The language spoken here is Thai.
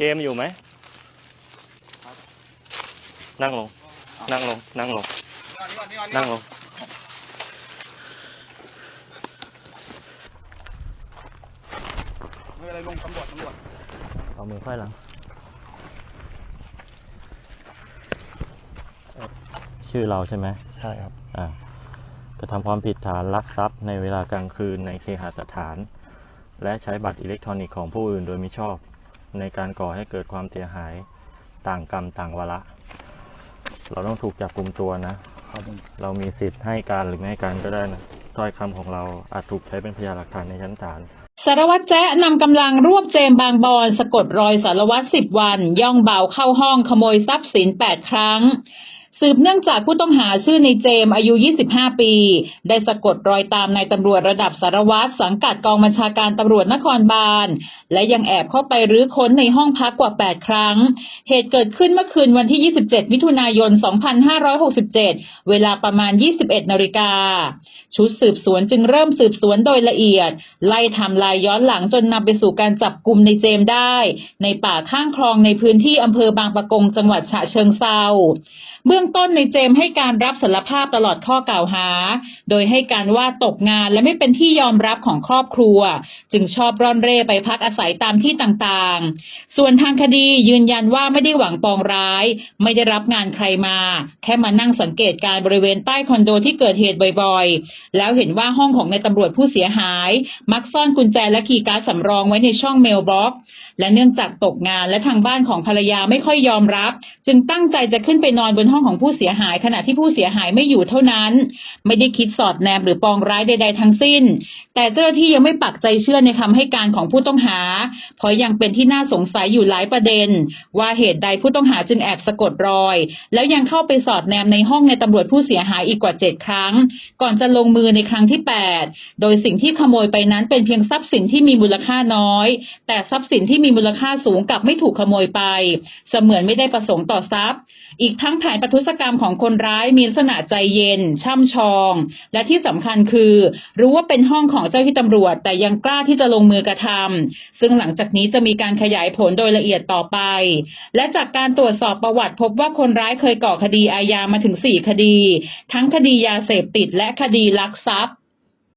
เกมอยู่ไหม นั่งลง นั่งลง นั่งลง นั่งลง ไม่เป็นไรลุงตำรวจตำรวจเอามือค่อยหลัง ชื่อเราใช่ไหม ใช่ครับ อ่ากระทำความผิดฐานลักทรัพย์ในเวลากลางคืนในเคหสถาน และใช้บัตรอิเล็กทรอนิกส์ของผู้อื่นโดยมิชอบ ในการก่อให้เกิดความเสียหายต่างกรรมต่างวาระ เราต้องถูกจับกลุ่มตัวนะครับเรามีสิทธิ์ให้การหรือไม่ให้การก็ได้นะถ้อยคำของเราอาจถูกใช้เป็นพยานหลักฐานในชั้นศาลสารวัตรแจ๊ะนำกำลังรวบเจมบางบอนสะกดรอยสารวัตรสิบวัน ย่องเบาเข้าห้องขโมยทรัพย์สินแปดครั้ง สืบเนื่องจากผู้ต้องหาชื่อในเจมอายุ 25 ปี ได้สะกดรอยตามนายตำรวจระดับสารวัตรสังกัดกองบัญชาการตำรวจนครบาล และยังแอบเข้าไปรื้อค้นในห้องพักกว่า 8 ครั้ง เหตุเกิดขึ้นเมื่อคืนวันที่ 27 มิถุนายน 2567 เวลาประมาณ 21 นาฬิกา ชุดสืบสวนจึงเริ่มสืบสวนโดยละเอียด ไล่ทำลายย้อนหลังจนนำไปสู่การจับกลุ่มในเจมได้ ในป่าข้างคลองในพื้นที่อำเภอบางปะกงจังหวัดฉะเชิงเซาเบื้องต้นในเจมให้การรับสารภาพตลอดข้อกล่าวหา โดยให้การว่าตกงานและไม่เป็นที่ยอมรับของครอบครัว จึงชอบร่อนเร่ไปพักอาศัยตามที่ต่างๆ ส่วนทางคดียืนยันว่าไม่ได้หวังปองร้าย ไม่ได้รับงานใครมา แค่มานั่งสังเกตการบริเวณใต้คอนโดที่เกิดเหตุบ่อยๆ แล้วเห็นว่าห้องของในายตำรวจผู้เสียหาย มักซ่อนกุญแจและคีย์การ์ดสำรองไว้ในช่องเมลบ็อกซ์และเนื่องจากตกงานและทางบ้านของภรรยาไม่ค่อยยอมรับ จึงตั้งใจจะขึ้นไปนอนบนห้องของผู้เสียหาย ขณะที่ผู้เสียหายไม่อยู่เท่านั้น ไม่ได้คิดสอดแนมหรือปองร้ายใด ๆ ทั้งสิ้น แต่เจ้าหน้าที่ยังไม่ปักใจเชื่อในคำให้การของผู้ต้องหา เพราะยังเป็นที่น่าสงสัยอยู่หลายประเด็น ว่าเหตุใดผู้ต้องหาจึงแอบสะกดรอย แล้วยังเข้าไปสอดแนมในห้องในตำรวจผู้เสียหายอีกกว่าเจ็ดครั้ง ก่อนจะลงมือในครั้งที่8โดยสิ่งที่ขโมยไปนั้นเป็นเพียงทรัพย์สินที่มีมูลค่าน้อย แต่ทรัพย์สินที่มีมูลค่าสูงกลับไม่ถูกขโมยไป เสมือนไม่ได้ประสงค์ต่อทรัพย์ อีกทั้งแผนประทุษกรรมของคนร้ายมีลักษณะใจเย็น ช่ำชอง และที่สำคัญคือ รู้ว่าเป็นห้องของเจ้าที่ตำรวจ แต่ยังกล้าที่จะลงมือกระทำซึ่งหลังจากนี้จะมีการขยายผลโดยละเอียดต่อไป และจากการตรวจสอบประวัติพบว่าคนร้ายเคยก่อคดีอาญามาถึง 4 คดี ทั้งคดียาเสพติดและคดีลักทรัพย์